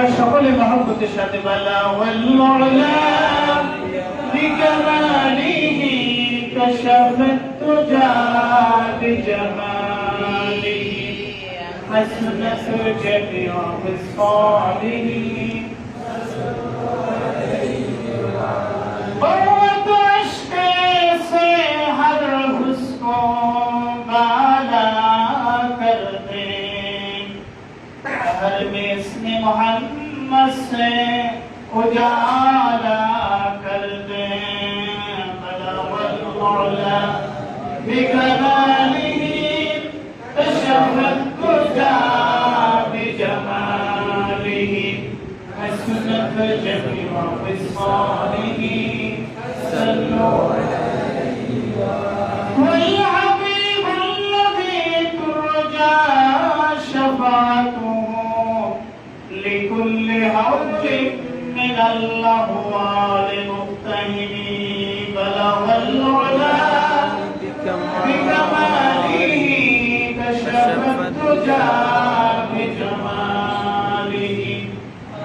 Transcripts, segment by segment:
আমরা সকলে মহব্বতের সাথে বালা ওয়াল মাওলা বিকামালিহি কাশাফাত তুজা বিজামালিহি حسن سجد وخصاله حسنت جميع خصاله صلوا والحبيب الذي ترجى شفاعته لكل هول من الأهوال مقتهم بلغ العلا بكماله كشف الدجى بجماله.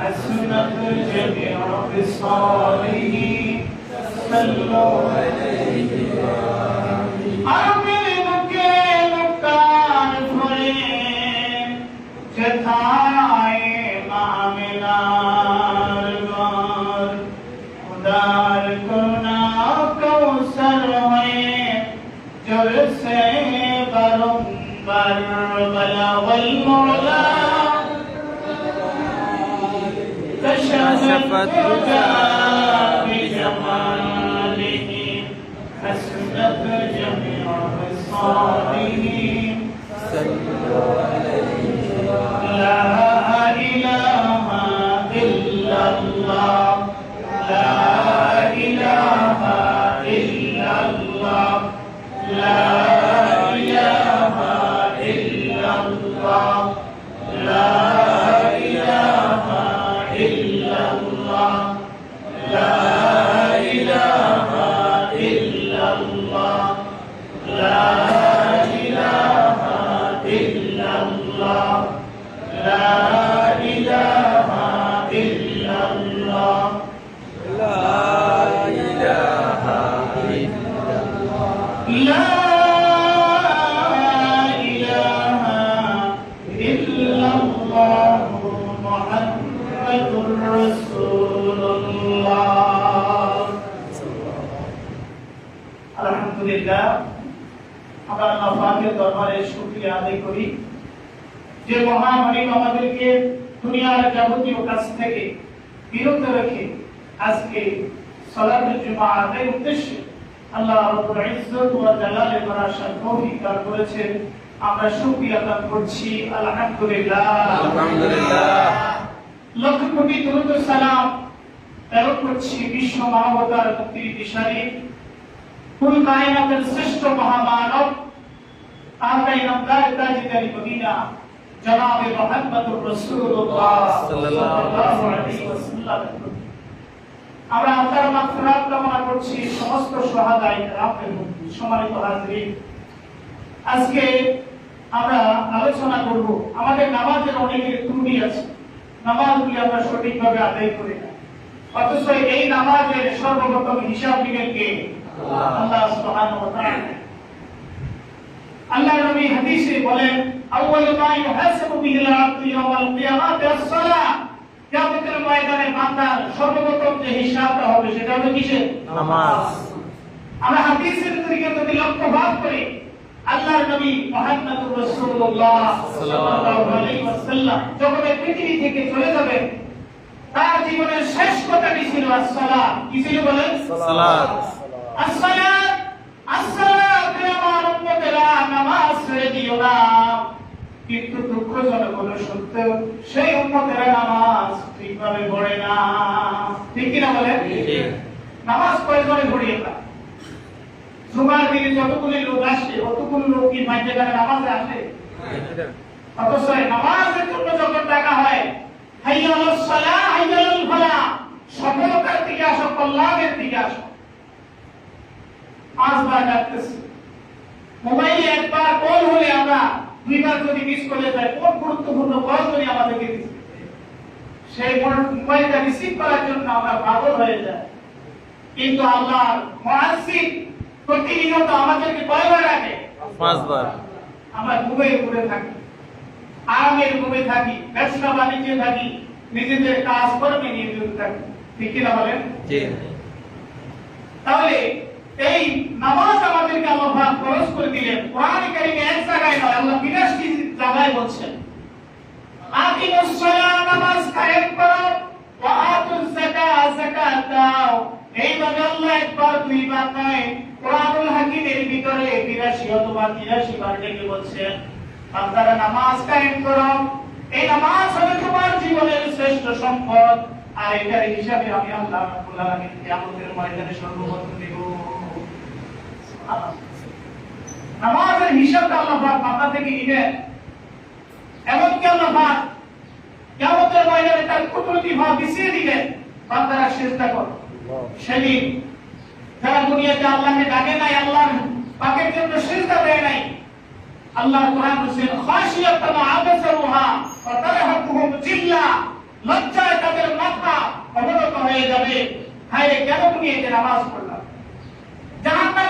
حسنت جميع خصاله صلوا عليه كشفت بجماله حسنت جميع خصاله سلم. পাকের দরবারে শুকরিয়া আদায় করি যে মহান আমাদেরকে দুনিয়ার যাবতীয় কাজ থেকে বিরত রেখে আজকে সালাতুল জুমা আদায়ের উদ্দেশ্যে আল্লাহ রাব্বুল ইজ্জত ওয়া জালালে বারাশার তৌফিক দান করেছেন। আমরা শুকরিয়া আদায় করছি। আলহামদুলিল্লাহ। আলহামদুলিল্লাহ। লক্ষ কোটি দরুদ সালাম প্রেরণ করছি বিশ্ব মানবতার মুক্তির দিশারি। কুল কায়নাতের শ্রেষ্ঠ মহামানব আকাই রমদার তাজদারি মদিনা জনাব মুহাম্মদুর রাসূলুল্লাহ সাল্লাল্লাহু আলাইহি ওয়াসাল্লাম আমরা আল্লাহর মাগফিরাত কামনা করছি সমস্ত মুক্তি সম্মানিত হাজিরিন। আজকে আমরা আলোচনা করব আমাদের নামাজের অনেকের ত্রুটি আছে। নামাজগুলি আমরা সঠিকভাবে আদায় করি না। অথচ এই নামাজের সর্বপ্রথম হিসাব দিবেন কে? আল্লাহ সুবহানাহু ওয়া তাআলা। আল্লাহ নবী হাদিসে বলেন আউয়ালু মা ইউহাসাবু বিহিল আবদু ইয়াওমাল কিয়ামাতি আস-সালাহ। কিয়ামতের ময়দানে বান্দার সর্বপ্রথম যে হিসাবটা হবে সেটা হলো কিসের? নামাজ। আমরা হাদিসের দিকে যদি লক্ষ্যপাত করি আল্লাহর নবী মুহাম্মদুর রাসূলুল্লাহ সাল্লাল্লাহু আলাইহি ওয়াসাল্লাম যখন এই পৃথিবী থেকে চলে যাবেন তার জীবনের শেষ কথাটি ছিল আসসালাম কি ছিল বলেন? সালাত। আসসালাম আসসালাম আমার নামাজ ছেড়ে দিও না কিন্তু দুঃখজনক হলো সত্য সেই উম্মতেরা নামাজ ঠিকভাবে পড়ে না। ঠিক কিনা বলেন? নামাজ কয়জনে পড়ি আমরা জুমার দিনে যতগুলি লোক আসে অতগুলো লোক কি মাঝখানে নামাজে আসে। অথচ নামাজের জন্য যখন ডাকা হয় হাইয়া আলাস সালাহ হাইয়া আলাল ফালাহ সফলতার দিকে আসো কল্যাণের দিকে আসো। পাঁচবার ডাকতেছি। মোবাইলে একবার কল হলে আমরা দুইবার যদি মিস করে যাই কোন গুরুত্বপূর্ণ কল যদি আমাদেরকে সেই মোবাইলটা রিসিভ করার জন্য আমরা পাগল হয়ে যাই। কিন্তু আল্লাহ মহাসিক প্রতিনিয়ত আমাদেরকে কয়বার ডাকে পাঁচবার। আমরা ঘুমে ঘুরে থাকি। আরামের ঘুমে থাকি ব্যবসা বাণিজ্যে থাকি নিজেদের কাজ কর্মে নিয়োজিত থাকি। ঠিক কিনা বলেন? তাহলে এই নামাজ আমাদেরকে আল্লাহ পাক ফরজ করে দিলেন। কোরআনে কারিমে এক জায়গায় নয়, আল্লাহ বিরাশটি জায়গায় বলছেন ভিতরে 82 অথবা 83 বার ডেকে বলছেন আপনারা নামাজ কায়েম করো। এই জীবনের শ্রেষ্ঠ সম্পদ। আর এটার হিসাবে আমি আল্লাহ ময়দানে সর্বপ্রথম নামাজের হিসাবটা আল্লাহ পাক মাথা থেকে নিবেন এমনকি আল্লাহ পাক কিয়ামতের ময়দানে তার কুদরতি ভাব বিছিয়ে দিবেন বান্দারা চেষ্টা করো। সেদিন যারা দুনিয়াতে আল্লাহকে ডাকে নাই, আল্লাহর পাকের জন্য সিজদা দেয় নাই আল্লাহ কোরআন বলেছেন, খাশিয়াতান আবসারুহা ওয়া জিল্লা। লজ্জায় তাদের মাথা অবনত হয়ে যাবে। হায়, কেন তুমি যে নামাজ পড়লা জাহান্নামীরা যখন জাহান্নামে যাবে তখন তাদেরকে জিজ্ঞাসা করা হবে কেন তোমরা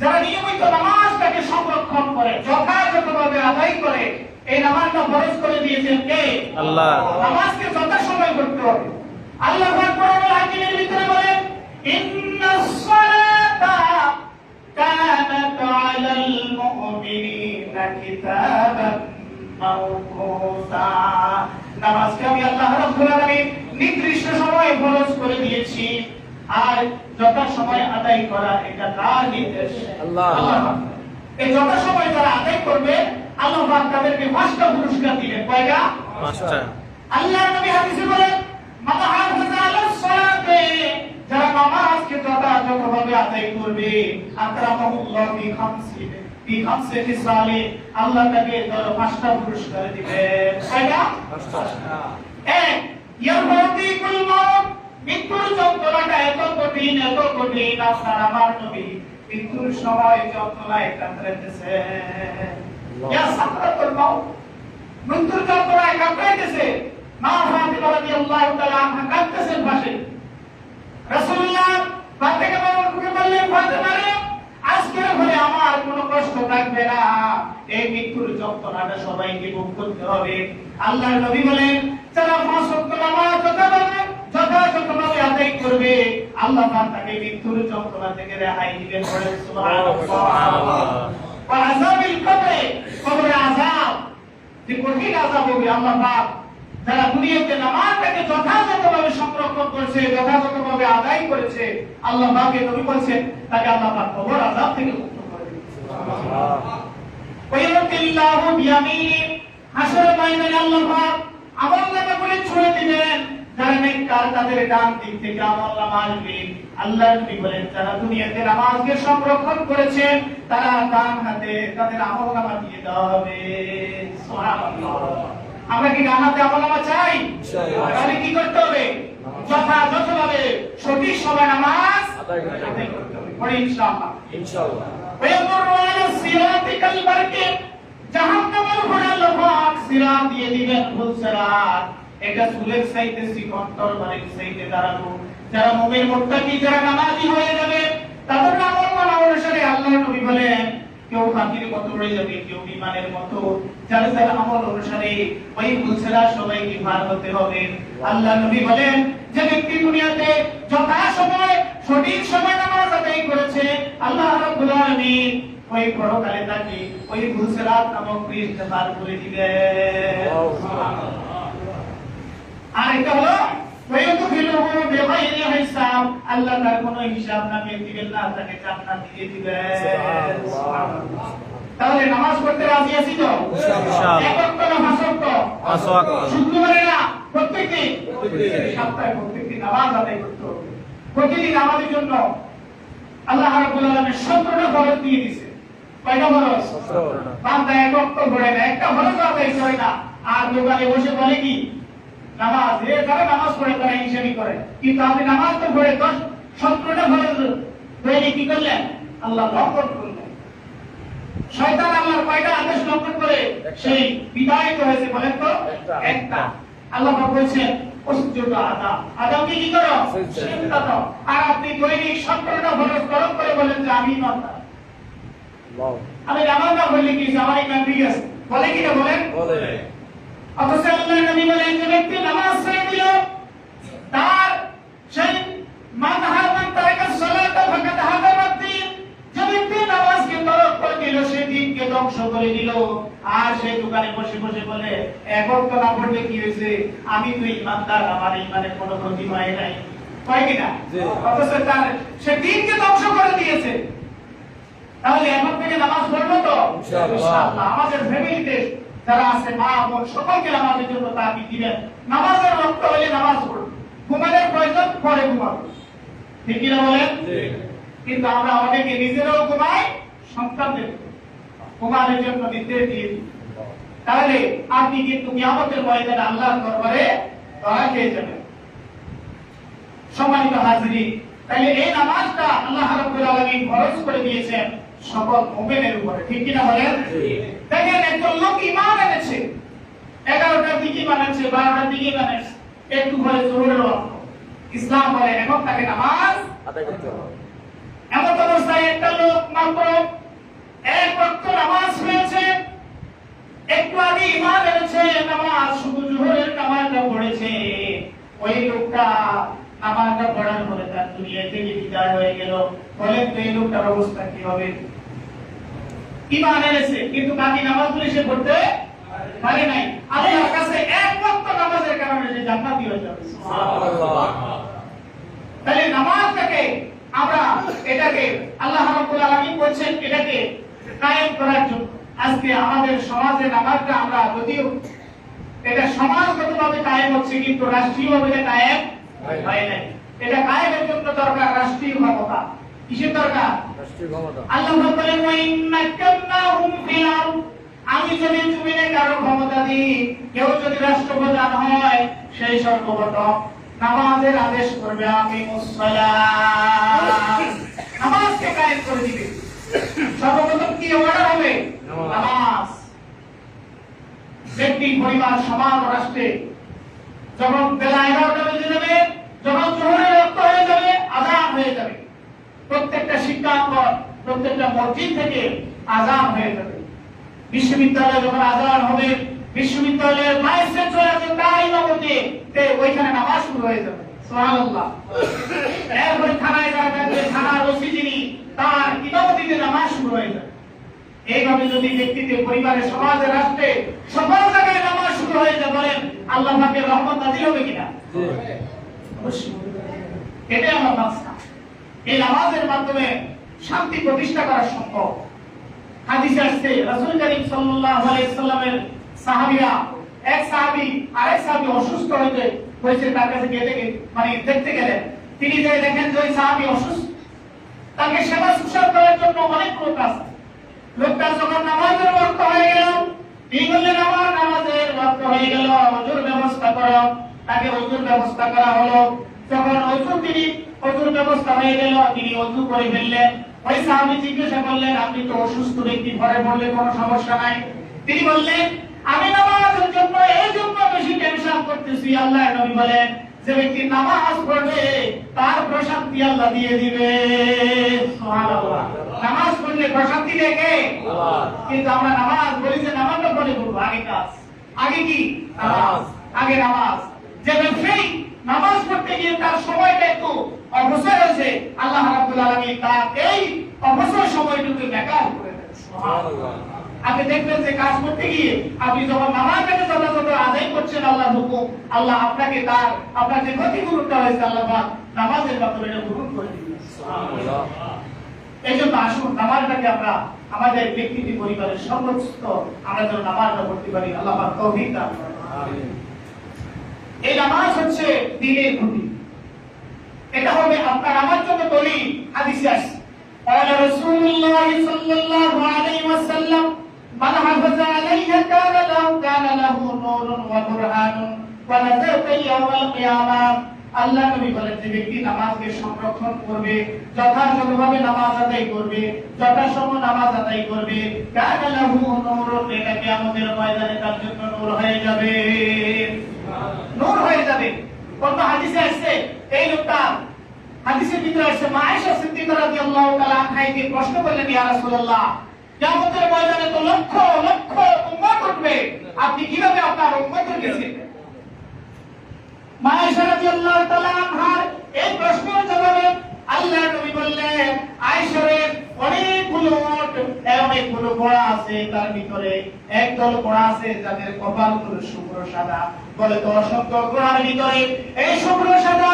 যারা নিয়মিত নামাজটাকে সংরক্ষণ করে যথাযথভাবে আদায় করে এই নামাজটা ফরজ করে দিয়েছেন কে? আল্লাহ। নামাজকে যথাসময় করতে হবে। আল্লাহ পাক কোরআনুল হাকিমের ভিতরে বলেন ইন্নাস সালাতা কানাত আলাল মুমিনিনা কিতাবান মাওকুতা নামাজকে আমি আল্লাহ রাব্বুল আলামিন নির্দিষ্ট সময়ে ফরজ করে দিয়েছি। আর যথা সময় আদায় করা এটা কার নির্দেশ। আল্লাহ। এই যারা আদায় করবে আল্লাহ পাক তাদেরকে পাঁচটা পুরস্কার দিবেন। কয়টা? পাঁচটা। আল্লাহ নবী হাদিসে বলেন হাফিজা আলাস সালাতে যারা নামাজকে যথাযথভাবে আদায় করবে আকরামাহুল্লাহ বি খামসি বি খামসি খিসালে আল্লাহ তাকে ধর পাঁচটা পুরস্কার দিবেন। কয়টা? এক ইয়ারফাতিকুল মাউত। মৃত্যুর যন্ত্রণাটা এত কঠিন এত কঠিন আপনার আমার নবী মৃত্যুর সময় যন্ত্রণায় কাতরাইতেছে ইয়া সাকরাতুল মাউত মৃত্যুর যন্ত্রণায় কাতরাইতেছে মা ফাতিমা রাদিয়াল্লাহু তাআলা আনহা কাঁদতেছেন পাশে। রাসূলুল্লাহ ফাতেকে বাবাকে বললেন ফাতেমা রে আজকের ঘরে আমার কোনো কষ্ট থাকবে না। এই মৃত্যুর যন্ত্রণাটা সবাইকে ভোগ করতে হবে। আল্লাহর নবী বলেন যারা পাঁচ ওয়াক্ত নামাজ যথাযথভাবে আদায় করবে। আল্লাহ পাক তাকে মৃত্যুর যন্ত্রণা থেকে রেহাই দিবেন বলেন সুবহানাল্লাহ। সুবহানাল্লাহ। ওয়া আযাবিল কবরে কবরে আযাব। যে কঠিন আযাব হবে আল্লাহ পাক যারা দুনিয়াতে নামাজটাকে যথাযথভাবে সংরক্ষণ করেছে যথাযথভাবে আদায় করেছে আল্লাহ পাকের নবী বলছেন তাকে আল্লাহ পাক কবর আযাব থেকে মুক্ত করে দিবেন। ওয়াইয়াতিল্লাহু বিয়ামিনি হাসরের ময়দানে আল্লাহ পাক আমল নামাগুলি ছুঁড়ে দিবেন। কারণে কার তাদের ডান দিক থেকে আমল্লাহ আসবে আল্লাহ নবী বলেন যারা দুনিয়াতে নামাজকে সংরক্ষণ করেছে তারা ডান হাতে তাদের আমলনামা দিয়ে দেওয়া হবে। আমরা কি ডান হাতে আমলনামা চাই? তাহলে কি করতে হবে? যথাযথভাবে সঠিক সময় নামাজ আদায় করতে জাহান্নামের ঘোড়া লোক সিরাত দিয়ে দিবেন ভুল সিরাত। এটা চুলের সাইডে শিখন তরবারির সাইডে দাঁড়ানো যারা মুমিন মুত্তাকি, যারা নামাজি হয়ে যাবে, তাদের আমল নামা অনুসারে আল্লাহ নবী বলেন, কেউ হাতির মতো উড়ে যাবে, কেউ বিমানের মতো। যার যার আমল অনুসারে ওই ভুলছেরা সবাইকে পার হতে হবে। আল্লাহ নবী বলেন, যে ব্যক্তি দুনিয়াতে যথা সময়, সঠিক সময় নামাজ আদায় করেছে, আল্লাহ রাব্বুল আলামিন ওই পরকালে তাকে ওই ভুলছেরাত নামক পৃষ্ঠে পার করে দিবেন। আর এটা হলো ওয়ায়ুদখিলুহু বিগাইরি হিসাব আল্লাহ তার কোনো হিসাব নামিয়ে দিবেন না তাকে জান্নাত দিয়ে দিবেন। তাহলে নামাজ পড়তে রাজি আছি তো? ইনশাআল্লাহ। এক ওয়াক্ত না পাঁচ ওয়াক্ত পাঁচ ওয়াক্ত। শুক্রবারে না প্রত্যেকদিন? সপ্তাহে প্রত্যেকদিন নামাজ আদায় করতে। হবে প্রতিদিন আমাদের জন্য আল্লাহ রাব্বুল আলামিন 17টা ফরজ দিয়ে দিয়েছে কয়টা ফরজ? বান্দা এক ওয়াক্ত পড়ে না একটা ফরজ আদায় করে না। আর দোকানে বসে বলে কি? নামাজ এ তারা নামাজ পড়ে তারা হিসাবই করে। কিন্তু আপনি নামাজ তো পড়ে দশ সতেরোটা ফরজ হয়ে কি করলেন? আল্লাহ লঙ্ঘন করলেন। শয়তান আল্লাহর কয়টা আদেশ লঙ্ঘন করে? সেই বিদায়িত হয়েছে বলেন তো? একটা। আল্লাহ বলছেন অসুযোগ আদা আদাম কি করো? চিন্তা করো। আর আপনি দৈনিক সতেরোটা ফরজ গরম করে বলেন যে আমি ইমানদার আমি নামাজ না বললে কি আমার ইমান ঠিক আছে বলে কি না বলেন অথচ আল্লাহ নবী বলেন যে ব্যক্তি নামাজ ছেড়ে দিল তার সেই মান হামান তারাকা সালাত হাদামাত দিন যে ব্যক্তি নামাজকে তরক করে দিল সে দিনকে ধ্বংস করে দিল। আর সেই দোকানে বসে বসে বলে এক ওয়াক্ত না পড়লে কি হয়েছে? আমি তো ইমানদার আমার ইমানের কোনো ক্ষতি হয় নাই। হয় কিনা। অথচ তার সে দিনকে ধ্বংস করে দিয়েছে। তাহলে এখন থেকে নামাজ পড়ব তো। আমাদের ফ্যামিলিতে যারা আছে মা বোন সকলকে নামাজের জন্য তাকি দিবেন। নামাজের রক্ত হলে নামাজ পড়বে ঘুমানোর প্রয়োজন পরে ঘুমাবে ঠিক কিনা বলেন? কিন্তু আমরা অনেকে নিজেরাও ঘুমাই সন্তানদের ঘুমানোর জন্য নির্দেশ দিয়ে দিই। তাহলে আপনি কিন্তু কিয়ামতের ময়দানে আল্লাহর দরবারে ধরা খেয়ে যাবেন। সম্মানিত হাজিরি তাহলে এই নামাজটা আল্লাহ রাব্বুল আলামিন ফরজ করে দিয়েছেন। সকল মুমিনের উপরে ঠিক কি না বলেন দেখেন একজন লোক ঈমান এনেছে। 11টার দিকে এনেছে 12টার দিকে এনেছে একটু পরে জোহরের ওয়াক্ত। ইসলাম বলে এখন তাকে নামাজ এমন অবস্থায় একটা লোক মাত্র এক ওয়াক্ত নামাজ হয়েছে একটু আগে ইমান এনেছে নামাজ শুধু জোহরের নামাজটা পড়েছে। ওই লোকটা পড়ার পরে তার হয়ে গেল তো এই লোকটার অবস্থা কি হবে? ইমান এনেছে, কিন্তু সে পড়তে পারে নাই। আল্লাহর কাছে এক নামাজের কারণে সে জান্নাতি হয়ে যাবে। তাহলে নামাজটাকে আমরা এটাকে আল্লাহ রাব্বুল আলামিন বলছেন, এটাকে কায়েম করার জন্য। আজকে আমাদের সমাজে নামাজটা আমরা যদিও এটা সমাজগতভাবে কায়েম হচ্ছে, কিন্তু রাষ্ট্রীয়ভাবে কায়েম হয় নাই। এটা কায়েমের জন্য দরকার রাষ্ট্রীয় ক্ষমতা। কিসের দরকার? আল্লাহ বলেন ওয়া ইন্নাকান্নাহুম ফিল আরদ। আমি যদি জমিনে কারও ক্ষমতা দিই কেউ যদি রাষ্ট্রপ্রধান হয় সেই সর্বপ্রথম নামাজের আদেশ করবে আমি নামাজকে কায়েম করে দিবে। সর্বপ্রথম কি অর্ডার হবে? নামাজ। ব্যক্তি পরিবার সমাজ রাষ্ট্রে যখন বেলা এগারোটা বেজে যাবে, যখন জোহরের রক্ত হয়ে যাবে হয়ে যাবে। প্রত্যেকটা শিক্ষাঙ্গন প্রত্যেকটা মসজিদ থেকে হয়ে যাবে। বিশ্ববিদ্যালয়ে যখন আজান হবে, বিশ্ববিদ্যালয়ের ভাইস চ্যান্সেলর আছে তার ইমামতে তে ওইখানে নামাজ শুরু হয়ে যাবে। তার শুরু এইভাবে যদি ব্যক্তিতে পরিবারে সমাজে রাষ্ট্রে সকল জায়গায় নামাজ শুরু হয়ে যায় বলেন আল্লাহ পাকের রহমত নাজিল হবে কিনা? অবশ্যই। এটাই আমার মাকসাদ। এই নামাজের মাধ্যমে শান্তি প্রতিষ্ঠা করা সম্ভব। হাদিসে আসছে রাসূল করিম সাল্লাল্লাহু আলাইহি সাল্লামের সাহাবীরা এক সাহাবী আরেক সাহাবী অসুস্থ হয়েছে হয়েছে তার কাছে গিয়ে দেখে মানে দেখতে গেলেন। তিনি যে দেখেন যে ওই সাহাবী অসুস্থ তাকে সেবা শুশ্রূষা করার জন্য অনেক লোক আছে। লোকটা যখন নামাজের ওয়াক্ত হয়ে গেল তিনি বললেন আমার নামাজের হয়ে গেল অজুর ব্যবস্থা করো। তাকে অজুর ব্যবস্থা করা হলো। যখন অজু ব্যবস্থা হয়ে গেল, তিনি অজু করে ফেললেন। ওই সাহাবী জিজ্ঞাসা করলেন, আপনি তো অসুস্থ ব্যক্তি, ঘরে পড়লে কোনো সমস্যা নাই। তিনি বললেন, আমি নামাজের জন্য এই জন্য বেশি টেনশন করতেছি। আল্লাহ নবী বলেন যে ব্যক্তি নামাজ পড়বে তার প্রশান্তি আল্লাহ দিয়ে দিবে। নামাজ পড়লে প্রশান্তি দেয় আল্লাহ। কিন্তু আমরা নামাজ বলি যে নামাজটা পরে করব আগে কাজ। আগে কি? নামাজ। আগে নামাজ। যে নামাজ পড়তে গিয়ে তার সময়টা একটু অবসর হয়েছে আল্লাহ রাব্বুল আলামিন তার এই অবসর সময়টুকু বেকার করে সুবহানাল্লাহ। আপনি দেখবেন যে কাজ করতে গিয়ে আপনি যখন নামাজটাকে যথাযথ আদায় করছেন আল্লাহর হুকুম আল্লাহ আপনাকে তার আপনার যে ক্ষতিপূরণটা হয়েছে আল্লাহ পাক নামাজের মাধ্যমে এটা পূরণ করে দিবেন আল্লাহ। এই জন্য আসুন নামাজটাকে আমরা আমাদের ব্যক্তিটি পরিবারের সর্বোচ্চ আমরা যেন নামাজটা পড়তে পারি আল্লাহ পাক তৌফিক দান করেন। আমিন। এই নামাজ হচ্ছে দিনের খুঁটি এটা হবে আপনার আমার জন্য দলিল হাদিসে আসছে قال رسول الله صلى الله عليه وسلم من حفظ عليها كان له كان له نور وبرهان ونذرت يوم القيامة আল্লাহ নবী বলেন যে ব্যক্তি নামাজকে সংরক্ষণ করবে যথাযথভাবে নামাজ আদায় করবে যথাসময় নামাজ আদায় করবে কানা লাহু নূরুন এটা কিয়ামতের ময়দানে তার জন্য নূর হয়ে যাবে নূর হয়ে যাবে কোন হাদিসে আসছে এই লোকটা হাদিসের ভিতরে আসছে মা আয়েশা সিদ্দিকা রাদিয়াল্লাহু তাআলা আনহাকে প্রশ্ন করলেন ইয়া রাসূলুল্লাহ কিয়ামতের ময়দানে তো লক্ষ লক্ষ উম্মত উঠবে। আপনি কীভাবে আপনার উম্মতের কাছে মা আয়েশা রাদিয়াল্লাহু তাআলা আনহার এই প্রশ্নের জবাবে আল্লাহ নবী বললেন, আয়েশারে, অনেকগুলো উট অনেকগুলো আছে তার ভিতরে। একদল ঘোড়া আছে যাদের কপালগুলো শুভ্র সাদা। বলে তো অসংখ্য ঘোড়ার ভিতরে এই শুভ্র সাদা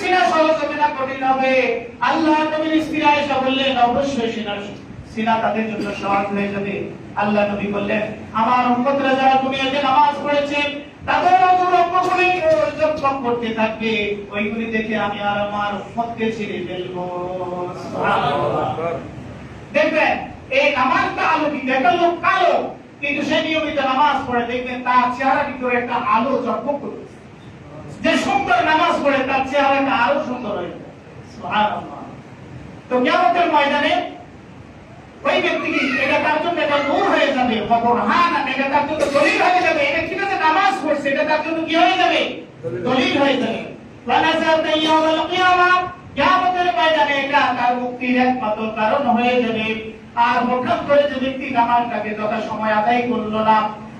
সিনা কঠিন হবে। আল্লাহ নবীর বললেন অবশ্যই সিনা সিনা তাদের জন্য সহজ হয়ে যাবে। আল্লাহ নবী বললেন আমার উম্মতরা যারা দুনিয়াতে নামাজ পড়েছেন তাদের নজর অঙ্গগুলি পর্যবেক্ষণ করতে থাকবে। ওইগুলি দেখে আমি আর আমার উম্মতকে ছেড়ে ফেলব। দেখবেন এই নামাজটা আলোকিত একটা লোক কালো কিন্তু সে নিয়মিত নামাজ পড়ে। দেখবেন তার চেহারা ভিতরে একটা আলো জগমগ করতেছে যে সুন্দর নামাজ পড়ে, তার চেহারাটা আরও সুন্দর হয়ে যায়। তো কিয়ামতের ময়দানে ওই এটা তার জন্য নূর হয়ে যাবে এটা তার জন্য দলিল হয়ে যাবে, এটা ঠিক আছে, নামাজ পড়ছে, এটা তার জন্য কি হয়ে যাবে? দলিল এটা হয়ে যাবে। আর হঠাৎ করে যে ব্যক্তি নামাজটাকে যথা সময় আদায় করল না,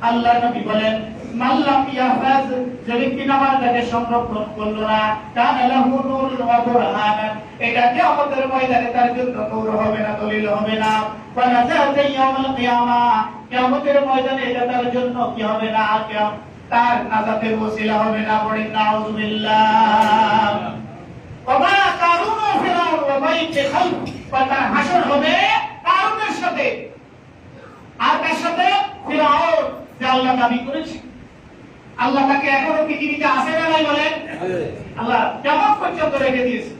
আল্লাহ নবী বলেন মাল্লাম ইয়াহফাজ যে ব্যক্তি নামাজটাকে সংরক্ষণ করল না কানা কিয়ামতের ময়দানে তার হবে না হবে না। ওয়া নাজাত এটা তার হবে না কিয়াম না পড়েন নাউযুবিল্লাহ ওয়া হবে সাথে। আর তার সাথে? ফিরাউন, যে আল্লাহ দাবি করেছে। আল্লাহ তাকে এখনও পৃথিবীতে আছে না নাই বলেন আল্লাহ কেমন পর্যন্ত রেখে দিয়েছে।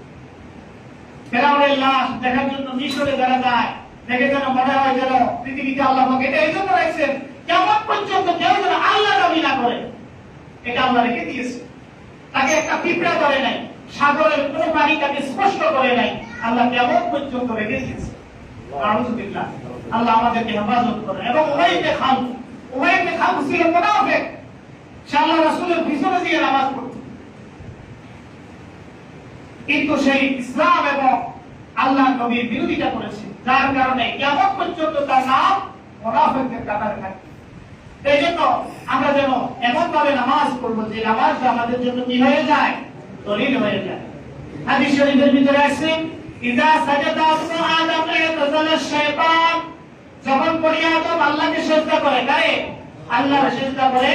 ফেরাউনের লাশ দেখার জন্য মিশরে যারা যায়, দেখে যেন মনে হয় যেন পৃথিবীতে আল্লাহ এটা এই জন্য রাখছেন কেমন পর্যন্ত কেউ যেন আল্লাহ দাবি না করে। এটা আল্লাহ রেখে দিয়েছে। তাকে একটা পিঁপড়া করে নাই, সাগরের কোনো পানি তাকে স্পষ্ট করে নাই, আল্লাহ কেমন পর্যন্ত রেখে দিয়েছে। আল্লাহ আমাদেরকে হেফাজত করে এবং উমাইতে খান উমাইতে খান ছিল সে আল্লাহ রাসূলের পিছনে দিয়ে নামাজ পড়তো। কিন্তু সেই ইসলাম এবং আল্লাহ নবীর বিরোধিতা করেছে। যার কারণে কেমন পর্যন্ত তার নাম মোনাফেকদের কাতারে থাকে এই জন্য আমরা যেন এমন ভাবে নামাজ পড়ব যে নামাজটা আমাদের জন্য কি হয়ে যায়? দলিল হয়ে যায়। হাদিস শরীফের ভিতরে আছে, ইদা সাজাদা ইবনু আদম ইতাজালা শাইতান যখন পড়ি আদম আল্লাহকে সেজদা করে, কারে? আল্লাহর সেজদা করে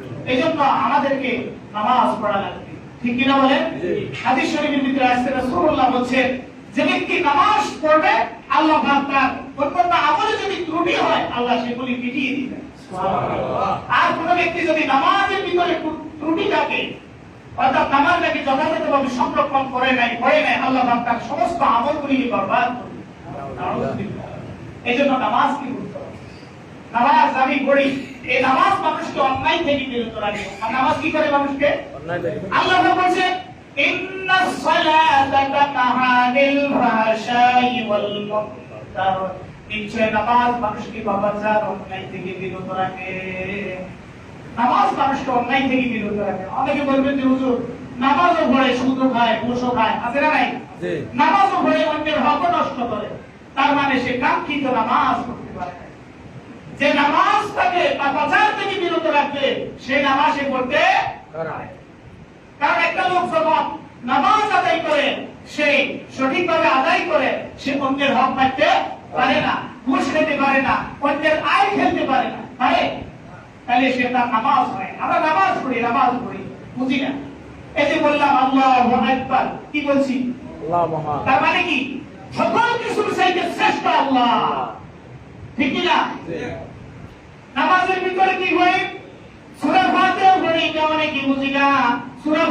এই জন্য আমাদেরকে নামাজ পড়া লাগবে। ঠিক কিনা বলেন? হাদিস শরীফের ভিতরে আসছে রাসূলুল্লাহ বলছেন যে ব্যক্তি নামাজ পড়বে আল্লাহ পাক তার অন্যান্য আমলে যদি ত্রুটি হয় আল্লাহ সেগুলি মিটিয়ে দিবেন। আর কোন ব্যক্তি যদি নামাজের ভিতরে ত্রুটি থাকে অর্থাৎ নামাজটাকে যথাযথভাবে সংরক্ষণ করে নাই করে নাই আল্লাহ পাক তার সমস্ত আমলগুলি বরবাদ করে দিবেন। নাউযুবিল্লাহ। এই জন্য নামাজ কি গুরুত্ব? নামাজ আমি পড়ি। এই নামাজ মানুষকে অন্যায় থেকে বিরত রাখে। আর নামাজ কি করে মানুষকে? আল্লাহ বলছে ইন্নাস সালাতা তানহা ফাহশাই ওয়াল মুনকার। নিশ্চয় নামাজ মানুষকে বাবাজার অন্যায় থেকে বিরত রাখে। নামাজ মানুষকে অন্যায় থেকে বিরত রাখে। অনেকে বলবেন যে হুজুর নামাজও পড়ে খায় ঘুষও খায় আছে না নাই? নামাজও পড়ে অন্যের হক নষ্ট করে। তার মানে সে কাঙ্ক্ষিত নামাজ। যে নামাজ তাকে পাপাচার থেকে বিরত রাখবে সে নামাজ সে পড়তে কারণ একটা লোক যখন নামাজ আদায় করে সে সঠিকভাবে আদায় করে সে অন্যের হক মারতে পারে না ঘুষ খেতে পারে না অন্যের আয় খেলতে পারে না পারে? তাহলে সে তার নামাজ হয় আমরা নামাজ পড়ি নামাজ পড়ি বুঝি না? এই যে বললাম আল্লাহ আকবার কি বলছি? তার মানে কি? সকল কিছুর চাইতে শ্রেষ্ঠ আল্লাহ। ঠিক কি না? নামাজের ভিতরে কি হয়? ফাতিহা পড়ি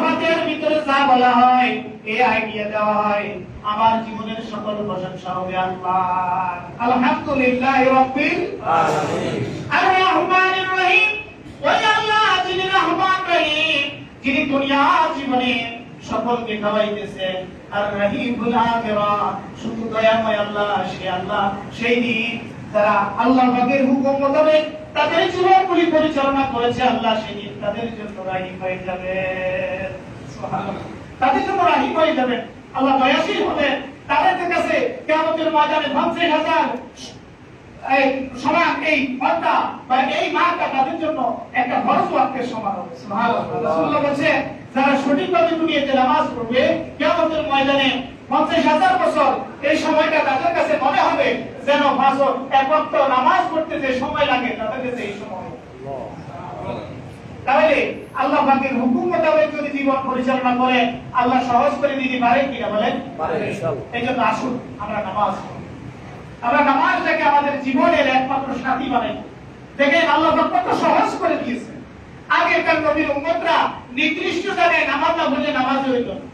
ফাতিহার ভিতরে যা বলা হয় এই আইডিয়া দেওয়া হয়, আমার জীবনের সকল প্রশংসা হবে আলহামদুলিল্লাহ রাব্বিল আলামিন। আর রহমানির রহিম। ওই আল্লাহ যিনি রহমান রহিম, যিনি জীবনে সকলকে খাওয়াইতেছেন। আর রহিমুল শুধু দয়াময় আল্লাহ আল্লাহ। সেই দিন যারা আল্লাহ পাকের হুকুম মোতাবেক তাদের জীবনগুলি পরিচালনা করেছে, আল্লাহ সেদিন তাদের জন্য রাহিম হয়ে যাবে। তাদের জন্য রাহিম হয়ে যাবে। আল্লাহ দয়াশীল হবে তাদের কাছে কেমতের ময়দানে পঞ্চাশ হাজার, এই সমান এই ঘণ্টা বা এই মাসটা তাদের জন্য একটা ওয়াক্তের সমান হবে। সুবহানাল্লাহ। যারা সঠিকভাবে দুনিয়াতে নামাজ পড়বে, কিয়ামতের ময়দানে পঞ্চাশ হাজার বছর এই সময়টা তাদের কাছে মনে হবে যেন ফাজর এক নামাজ পড়তে যে সময় লাগে তাদের কাছে এই সময়। তাহলে আল্লাহ পাকের হুকুম মোতাবেক যদি জীবন পরিচালনা করে আল্লাহ সহজ করে দিতে কিনা বলেন? এই জন্য আসুন আমরা নামাজ আমরা নামাজটাকে আমাদের জীবনের একমাত্র সাথী বানাই। দেখেন আল্লাহ পাক কত সহজ করে দিয়েছে আগেকার নবীর উম্মতরা নির্দিষ্ট জায়গায় নামাজ না বললে নামাজ হইত না।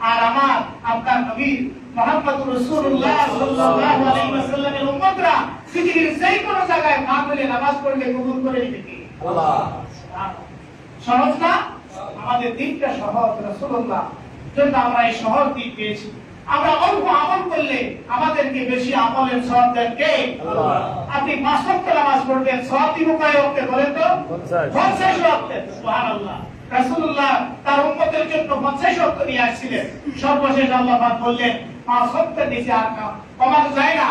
আর আমার আপনার নবী মোহাম্মদ রাসূলুল্লাহ সাল্লাল্লাহু আলাইহি ওয়াসাল্লামের উম্মতরা পৃথিবীর যেই কোনো জায়গায় না বলে নামাজ পড়লে কবুল করে নিতে কি? সহজ না? আমাদের দিনটা সহজ রাসূলুল্লাহ। জন্য আমরা এই সহজ দিন পেয়েছি। আমরা অল্প আমল করলে আমাদেরকে বেশি আমলের সওয়াব দেন কে? আপনি পাঁচ নামাজ পড়বেন সওয়াব দিব কয় বলেন তো? পঞ্চাশ। 50 ওয়াক্তে সুবহানাল্লাহ। রাসূলুল্লাহ তার উম্মতের জন্য 50 ওয়াক্ত নিয়ে আসছিলেন। সর্বশেষ আল্লাহ পাক বললেন ওয়াক্তের নিচে আর কমানো যায় না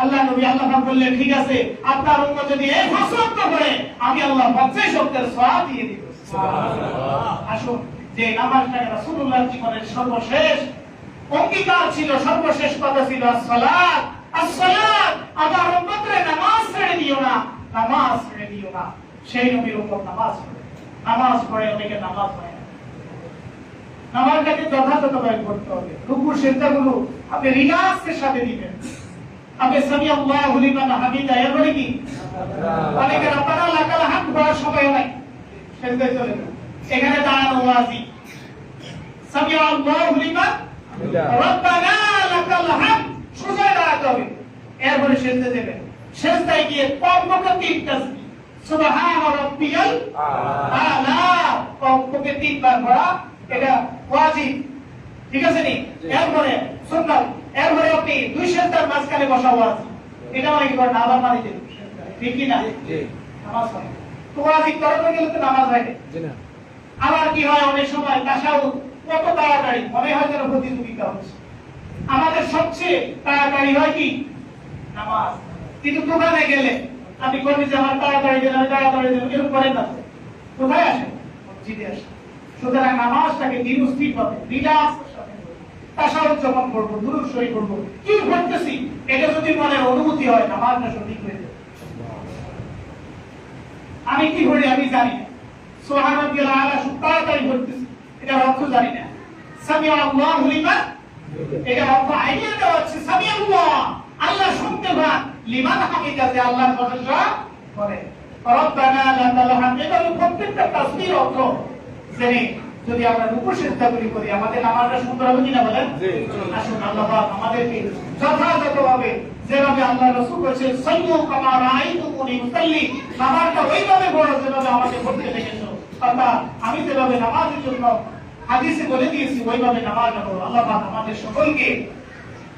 আল্লাহ নবী আল্লাহ পাক বললেন ঠিক আছে আপনার উম্মত যদি এই ওয়াক্ত করে আমি আল্লাহ 50 ওয়াক্তের সওয়াব দিয়ে দিব। আসুন যে নামাজটাকে রাসূলুল্লাহ জীবনের সর্বশেষ অঙ্গীকার ছিল সর্বশেষ কথা ছিল আসসালাত আসসালাত আমার উম্মতরে নামাজ ছেড়ে দিও না নামাজ ছেড়ে দিও না। সেই নবীর উপর নামাজ নামাজ পড়ে অনেকে নামাজ পড়ে না। নামাজটাকে যথাযথভাবে করতে হবে। রুকু সেজদাগুলো আপনি রিল্যাক্সের সাথে দিবেন। আপনি সামি আল্লাহু লিমান হামিদা এরপরে কি? অনেকে রব্বানা লাকাল হামদ বলার সময় নাই সেজদায় চলে যান। এখানে দাঁড়ানো ওয়াজি সামি আল্লাহু লিমান হামিদা। লাকাল হামদ সোজা দাঁড়াতে হবে। এরপরে সেজদা দেবেন। সেজদায় গিয়ে কমপক্ষে তিন তাসবিহ সুবহান রাব্বিয়াল আলা। আলা কমপক্ষে তিনবার পড়া এটা ওয়াজিব। ঠিক আছে নি? এরপরে সুন্নাত এরপরে আপনি দুই সেজদার মাঝখানে বসা ওয়াজিব। এটা মানে কি করেন আবার মারি ঠিক কি না? নামাজ হয় তো ওয়াজিব করাতে গেলে তো নামাজ হয় না। আবার কি হয় অনেক সময়? তাসাউদ কত তাড়াতাড়ি মনে হয় যেন প্রতিযোগিতা হচ্ছে। আমাদের সবচেয়ে তাড়াতাড়ি হয় কি? নামাজ। কিন্তু দোকানে গেলে আপনি করবেন যে আমার তাড়াতাড়ি দিন, আমি তাড়াতাড়ি দিন, এরকম করেন না। কোথায় আসে? মসজিদে আসে। সুতরাং নামাজটাকে নিরুস্থির হবে তাসাউদ যখন করব করব কি করতেছি এটা যদি অনুভূতি হয়, নামাজটা সঠিক হয়ে আমি কি করি আমি জানি না। রাব্বিয়াল আলা তাড়াতাড়ি করতেছি এটা অর্থ জানি না। সামিয়া আল্লাহু এটা অর্থ আইডিয়া দেওয়া হচ্ছে সামিয়া আল্লাহ। আল্লাহ শুনতে পান লিমান হামিদা যে আল্লাহর প্রশংসা করে। রব্বানা লাকাল হামদ প্রত্যেকটা অর্থ জেনে যদি আমরা উপসিদ্ধাগুলি করি আমাদের নামাজটা সুন্দর হবে কিনা বলেন? আসুন আল্লাহ পাক আমাদেরকে যথাযথভাবে যেভাবে আল্লাহ রসুল বলেছেন মুসাল্লি নামাজটা ওইভাবে বড় যেভাবে আমাকে পড়তে দেখেছ। অর্থাৎ আমি যেভাবে নামাজের জন্য হাদিসে বলে দিয়েছি ওইভাবে নামাজ পড়ো। আল্লাহ পাক আমাদের সকলকে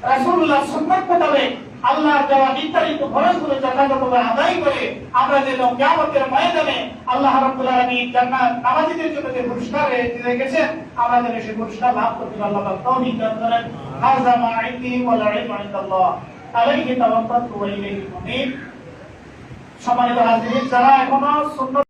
রাসূলুল্লাহ সুন্নাত মোতাবেক আল্লাহ দেওয়া নির্ধারিত ফরজগুলো যথাযথভাবে আদায় করে আমরা যেন কিয়ামতের ময়দানে আল্লাহ রাব্বুল আলামিন জান্নাত নামাজীদের জন্য যে পুরস্কার রেখেছেন, আমরা যেন সেই পুরস্কার লাভ করতে। আল্লাহ পাক তৌফিক দান করেন। হাযা মা ইনদি ওয়াল ইলমু ইনদাল্লাহ। আলাইহি তাওয়াক্কালতু ওয়া ইলাইহি মুনীব। সম্মানিত হাজিরিন, যারা এখনও সুন্নাত